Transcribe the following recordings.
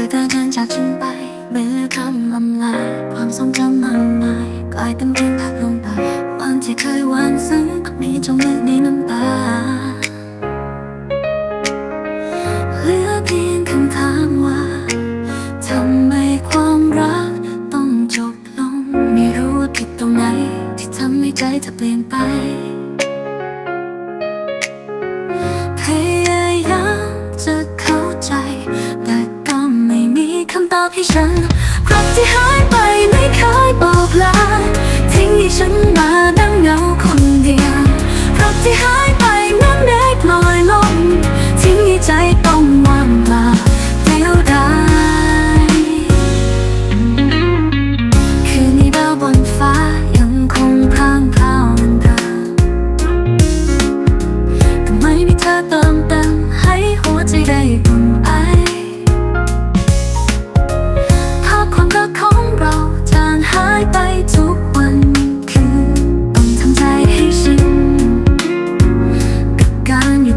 อเดินจากฉันไปเมื่อคำลำลายความทรงจำมากมายกลายเป็นเรื่องพักลงไปวันที่เคยหวานซึ้งมีจงเลือกในน้ำตาเหลือเพียงคำถามว่าทำไมความรักต้องจบลง ไม่รู้ว่าผิดตรงไหน ที่ทำให้ใจเธอเปลี่ยนไป ฉันรักที่หายไปไม่เคยบอกลาทิ้งให้ฉันมา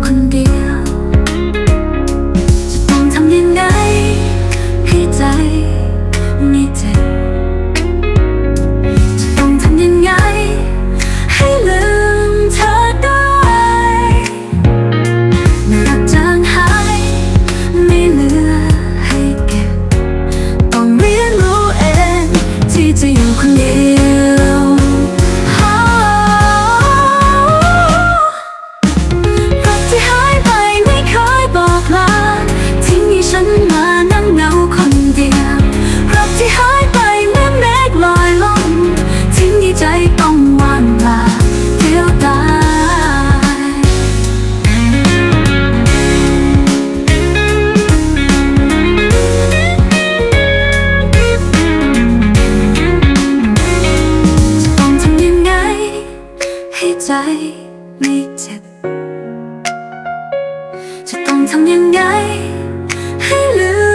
คนเดียว ใจไม่เจ็บ จะต้องทำยังไงให้ลืม